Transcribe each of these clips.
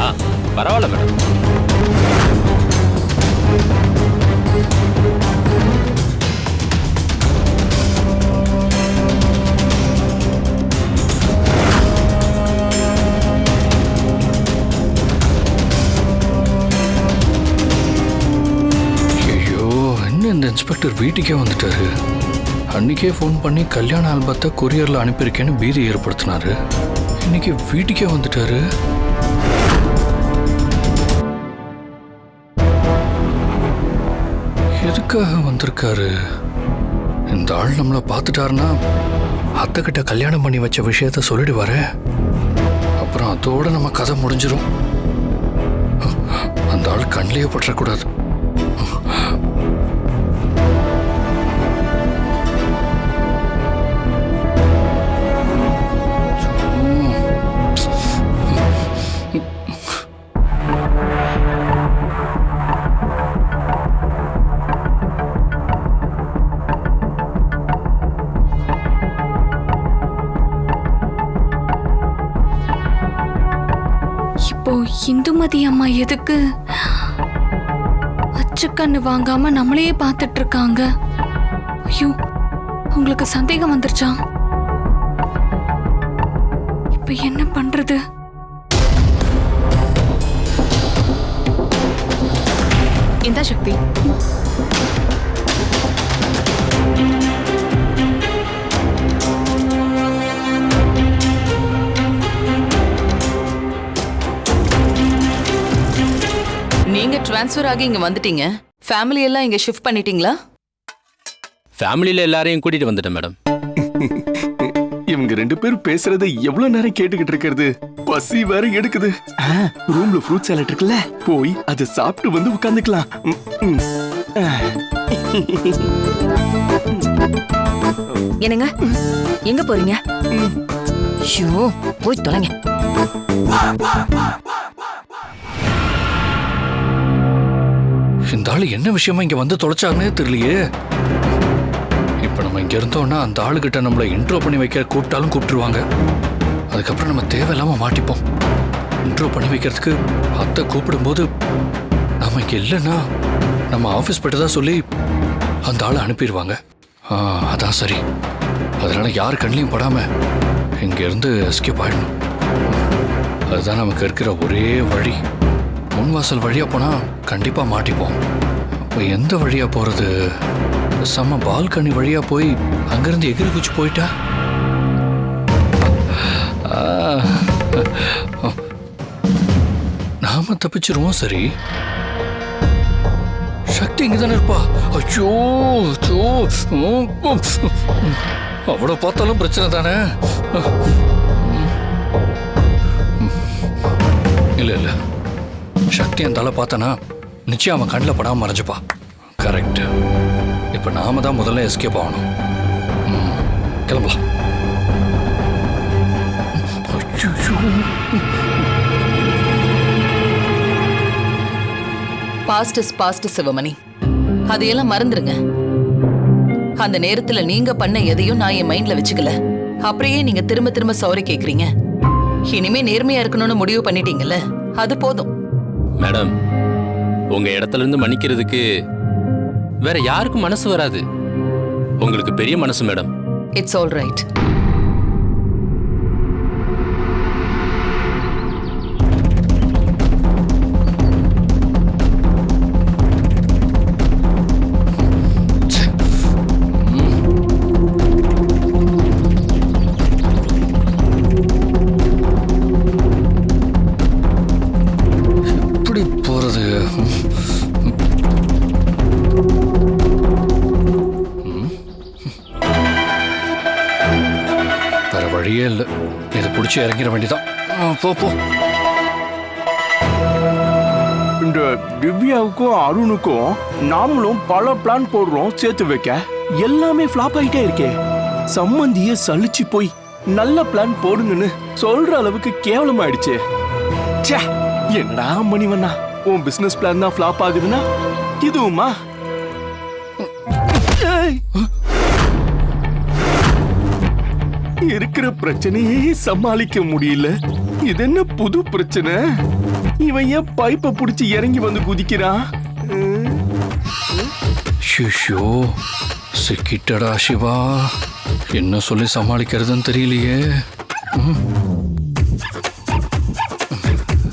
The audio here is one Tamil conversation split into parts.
ஆ பரவாயில்ல மேடம். ஐயோ என்ன இந்த இன்ஸ்பெக்டர் வீட்டுக்கே வந்துட்டாரு? அன்னைக்கே ஃபோன் பண்ணி கல்யாண ஆல்பத்தை கொரியரில் அனுப்பியிருக்கேன்னு பீதி ஏற்படுத்தினாரு. இன்னைக்கு வீட்டுக்கே வந்துட்டாரு. எதுக்காக வந்திருக்காரு? இந்த ஆள் நம்மளை பார்த்துட்டாருன்னா அத்தை கிட்ட கல்யாணம் பண்ணி வச்ச விஷயத்த சொல்லிடுவாரு. அப்புறம் அதோட நம்ம கதை முடிஞ்சிடும் அந்த ஆள் கண்ணிலேயே பற்றக்கூடாது. இந்துமதி அம்மா எதுக்கு? அச்சுக்கண்ணு வாங்காம நம்மளையே பார்த்துட்டு இருக்காங்க ஐயோ உங்களுக்கு சந்தேகம் வந்துருச்சா? இப்ப என்ன பண்றது? இந்த சக்தி. ட்ரான்ஸ்ஃபர் ஆகி இங்க வந்துட்டீங்க. ஃபேமிலி எல்லாம் இங்க ஷிஃப்ட் பண்ணிட்டீங்களா? ஃபேமிலியில் எல்லாரையும் கூட்டிட்டு வந்துட்டேன் மேடம். இவங்க ரெண்டு பேரும் பேசுறத எவ்வளவு நேரம் கேட்டுக்கிட்டு இருக்கிறது? பசி வேற எடுக்குது. ரூம்ல ஃப்ரூட் சாலட் இருக்குல்ல? போய் அதை சாப்பிட்டு வந்து உட்காந்துக்கலாம். என்னங்க? எங்க போறீங்க? ஷோ போய் தொலைங்க. ஆள் என்ன விஷயமா இங்க வந்து தொலைச்சாருன்னே தெரியலையே. இப்ப நம்ம இங்க இருந்தோம்னா அந்த ஆளுகிட்ட நம்மள இன்ட்ரோ பண்ணி வைக்க கூப்பிட்டாலும் கூப்பிட்டுருவாங்க. அதுக்கப்புறம் நம்ம தேவையில்லாம மாட்டிப்போம். இன்ட்ரோ பண்ணி வைக்கிறதுக்கு அத்தை கூப்பிடும்போது நாம இங்க இல்லைன்னா நம்ம ஆஃபீஸ் போயிட்டு தான் சொல்லி அந்த ஆளை அனுப்பிடுவாங்க. ஆ, அதான் சரி. அதனால யார் கண்ணிலையும் படாம இங்க இருந்து எஸ்கேப் ஆயிடணும். அதுதான் நமக்கு இருக்கிற ஒரே வழி. முன்வாசல் வழியாக போனால் கண்டிப்பாக மாட்டிப்போம். அப்போ எந்த வழியாக போகிறது செம்ம பால்கனி வழியாக போய் அங்கேருந்து எகிரி குச்சி போயிட்டா? நாம தப்பிச்சிருவோம் சரி. சக்தி இங்கே தானே இருப்பா. ஐயோ அச்சோ. அவ்வளோ பார்த்தாலும் பிரச்சனை தானே? இல்லை இல்லை. சக்தி அந்த தலை பார்த்தனா நிச்சயம் அவன் கண்ணில் படாமல் மறைஞ்சுப்பா. கரெக்ட் இப்போ நாம தான் முதல்ல எஸ்கேப் ஆகணும். ம், கிளம்பலாம். Past is past Sivamani. அதையெல்லாம் மறந்துருங்க. அந்த நேரத்துல நீங்க பண்ண எதையும் நான் என் மைண்ட்ல வச்சுக்கல. அப்படியே நீங்க திரும்ப திரும்ப சாரி கேக்குறீங்க. இனிமே நேர்மையா இருக்கணும்னு முடிவு பண்ணிட்டீங்கல்ல? அது போதும். மேடம் உங்க இடத்துல இருந்து மன்னிக்கிறதுக்கு வேற யாருக்கும் மனசு வராது. உங்களுக்கு பெரிய மனசு மேடம். இட்ஸ் ஆல் ரைட் இதை பிடிச்சி இறங்கிட வேண்டியதான் போ போ. இந்த திவ்யாவுக்கும் அருணுக்கும் நாமளும் பல பிளான் போடுறோம் சேர்த்து வைக்க. எல்லாமே ஃபிளாப் ஆயிட்டே இருக்கே. சம்மந்திய சலிச்சு போய் நல்ல பிளான் போடுங்கன்னு சொல்ற அளவுக்கு கேவலமாயிடுச்சு. ச்சே என்னடா மணிவண்ணா? உன் பிசினஸ் பிளான் தான் ஃபிளாப் ஆகுதுன்னா இதுவுமா? இருக்கிற பிரச்சனையே சமாளிக்க முடியல. இது என்ன புது பிரச்சனை? இவன் ஏன் பைப்பை புடிச்சு இறங்கி வந்து குதிக்கிறான். ஷிஷோ சிக்கிட்டடா சிவா. என்ன சொல்லி சமாளிக்கிறதுன்னு தெரியலையே.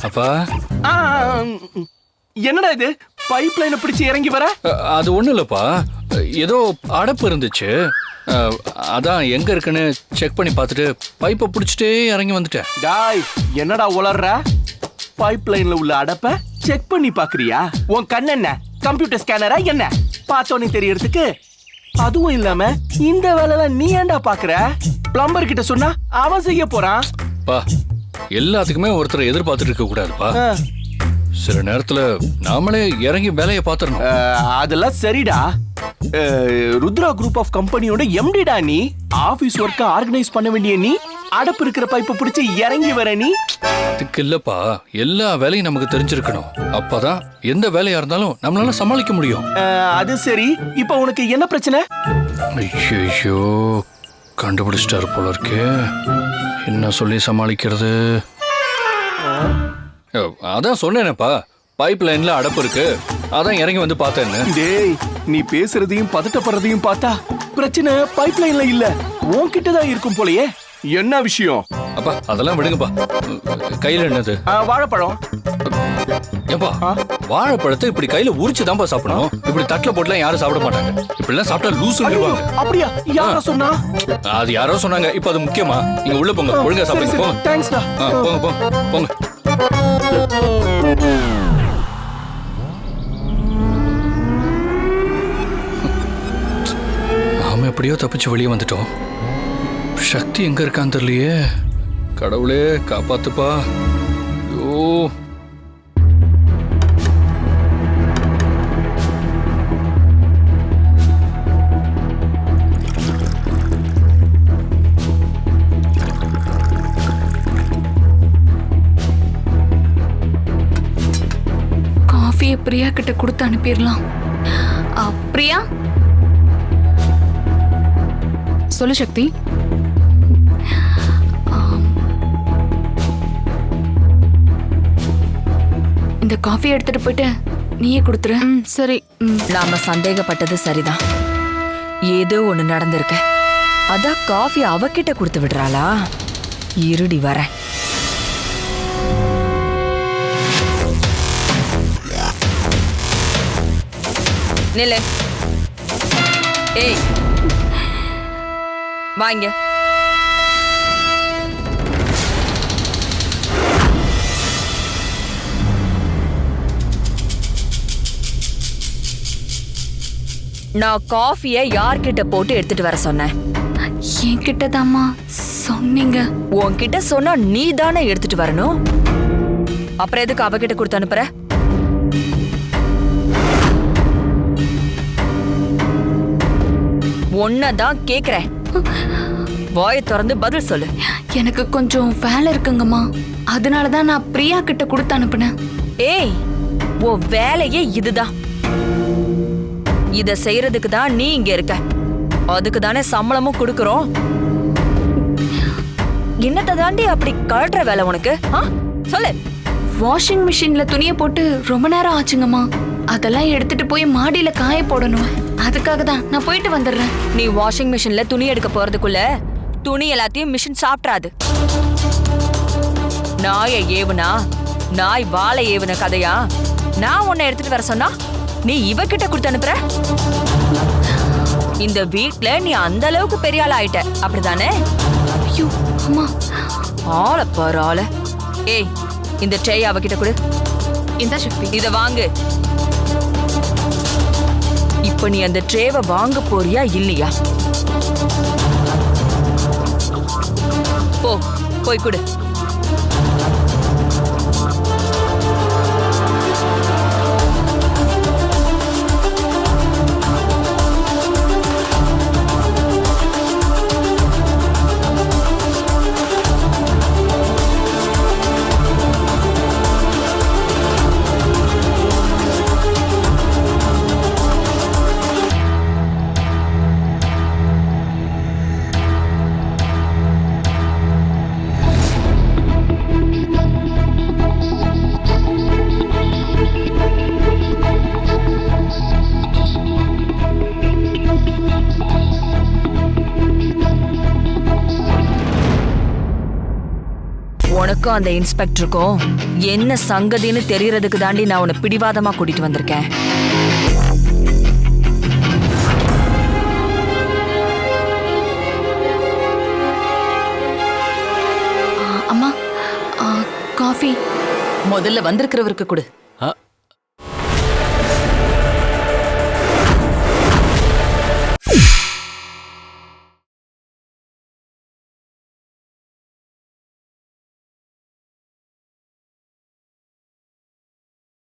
அப்பா. என்னடா இது? பைப் லைனை பிடிச்சு இறங்கி வர? அது ஒண்ணும் இல்லப்பா. ஏதோ அடப்பு இருந்துச்சு. அதான் எங்க இருக்குன்னு செக் பண்ணி பார்த்துட்டு பைப்பை பிடிச்சிட்டே இறங்கி வந்துட்டேன். டாய் என்னடா உளர்ற? பைப் லைன்ல உள்ள அடப்ப செக் பண்ணி பாக்குறியா உன் கண் என்ன? கம்ப்யூட்டர் ஸ்கேனரா என்ன? பார்த்தோன்னே தெரியறதுக்கு அதுவும் இல்லாம இந்த வேலைலாம் நீ ஏன்டா பாக்குற பிளம்பர் கிட்ட சொன்னா அவன் செய்ய போறான். பா எல்லாத்துக்குமே ஒருத்தரை எதிர்பார்த்துட்டு இருக்க கூடாதுப்பா. சில நேரத்துல நாமளே இறங்கி வேலையை பார்த்துடணும் அஹ், அதெல்லாம் சரிடா. ருத்ரா குரூப் ஆஃப் கம்பெனியோட எம்டிடா நீ? ஆபீஸ் ஒர்க்க ஆர்கனைஸ் பண்ண வேண்டிய நீ? அடப்பு இருக்கிற பைப்பை பிடிச்சு இறங்கி வர நீ? அதுக்கு இல்லப்பா. எல்லா வேலையும் நமக்கு தெரிஞ்சிருக்கணும். அப்பதான் எந்த வேலையா இருந்தாலும் நம்மளால சமாளிக்க முடியும். அது சரி. இப்போ உனக்கு என்ன பிரச்சனை? ஐயோ கண்டுபிடிச்சிட்டாரு போல இருக்கே. என்ன சொல்லி சமாளிக்கிறது? அதான் சொன்னேனேப்பா. பைப் லைன்ல அடப்பு இருக்கு. அதான் இறங்கி வந்து பார்த்தேன்னு. நீ பேசுறதையும் பதட்டப்படுறதையும் பார்த்தா பிரச்சனை பைப் லைன்ல இல்ல. உன்கிட்ட தான் இருக்கும் போலயே. என்ன விஷயம்? அப்பா அதெல்லாம் விடுங்கப்பா. கையில என்னது? வாழைப்பழம். ஏப்பா? வாழைப்பழத்தை இப்படி கையில உரிச்சு தான்ப்பா சாப்பிடணும் இப்படி தட்டுல போட்டுலாம் யாரும் சாப்பிட மாட்டாங்க. இப்படிலாம் சாப்பிட்டா லூசுன்னுவாங்க அப்படியா? யார சொன்னா? அது யாரோ சொன்னாங்க. இப்போ அது முக்கியமா? நீங்க உள்ள போங்க. ஒழுங்கா சாப்பிடுங்க. போங்க. போங்க போங்க. போங்க நாம எப்படியோ தப்பிச்சு வெளியே வந்துட்டோம். சக்தி எங்க இருக்கான்னு தெரியலையே. கடவுளே காப்பாத்துப்பா. ஐயோ. காஃபியை பிரியா கிட்ட கொடுத்து அனுப்பிடலாம். பிரியா? சொல்லு சக்தி. இந்த காஃபி எடுத்துட்டு போயிட்டு நீயே கொடுத்துரு. ம் சரி. நாம சந்தேகப்பட்டது சரிதான். ஏதோ ஒண்ணு நடந்திருக்கு. அதான் காஃபி அவகிட்ட கொடுத்து விடுறாளா? இருடி வரேன் நில்லு. ஏய். வாங்க. நான் காஃபியை யார்கிட்ட போட்டு எடுத்துட்டு வர சொன்னேன்? என்கிட்ட தாம்மா சொன்னீங்க. உன்கிட்ட சொன்னா நீ தானே எடுத்துட்டு வரணும்? அப்புறம் எதுக்கு அவகிட்ட கொடுத்து அனுப்புற? தான் கேக்குறேன். வாயை திறந்து பதில் சொல்லு. எனக்கு கொஞ்சம் வேலை இருக்குங்கம்மா. அதனால தான் நான் பிரியா கிட்ட கொடுத்து அனுப்புனேன். ஏய் உன் வேலையே இதுதான். இத செய்யறதுக்கு தான் நீ இங்க இருக்க. அதுக்கு தானே சம்பளமும் கொடுக்கறோம். என்னத்தை தாண்டி அப்படி கழட்டுற வேலை உனக்கு? சொல்லு. வாஷிங் மிஷின்ல துணியை போட்டு ரொம்ப நேரம் ஆச்சுங்கம்மா. அதெல்லாம் எடுத்துட்டு போய் மாடியில காய போடணும். அதுக்காக தான் நான் போயிட்டு வந்துடுறேன். நீ வாஷிங் மிஷின்ல துணி எடுக்க போறதுக்குள்ள துணி எல்லாத்தையும் மிஷின் சாப்பிட்றாது. நாயை ஏவுனா நாய் வாழை ஏவுன கதையா? நான் உன்னை எடுத்துட்டு வர சொன்னா நீ இவகிட்ட கொடுத்து அனுப்புற? இந்த வீட்ல நீ அந்த அளவுக்கு பெரிய ஆள் ஆயிட்ட. அப்படிதானே? ஆள பாரு ஆள. ஏய் இந்த ட்ரே அவகிட்ட கொடு. இந்த சக்தி. இத வாங்கு. இப்ப நீ அந்த ட்ரேவை வாங்க போறியா இல்லையா? போ போய் கொடு. சக்திக்கும் அந்த இன்ஸ்பெக்டருக்கும் என்ன சங்கதின்னு தெரியறதுக்கு தாண்டி நான் உன்னை பிடிவாதமா கூட்டிட்டு வந்திருக்கேன். அம்மா காஃபி. முதல்ல வந்திருக்கிறவருக்கு கொடு.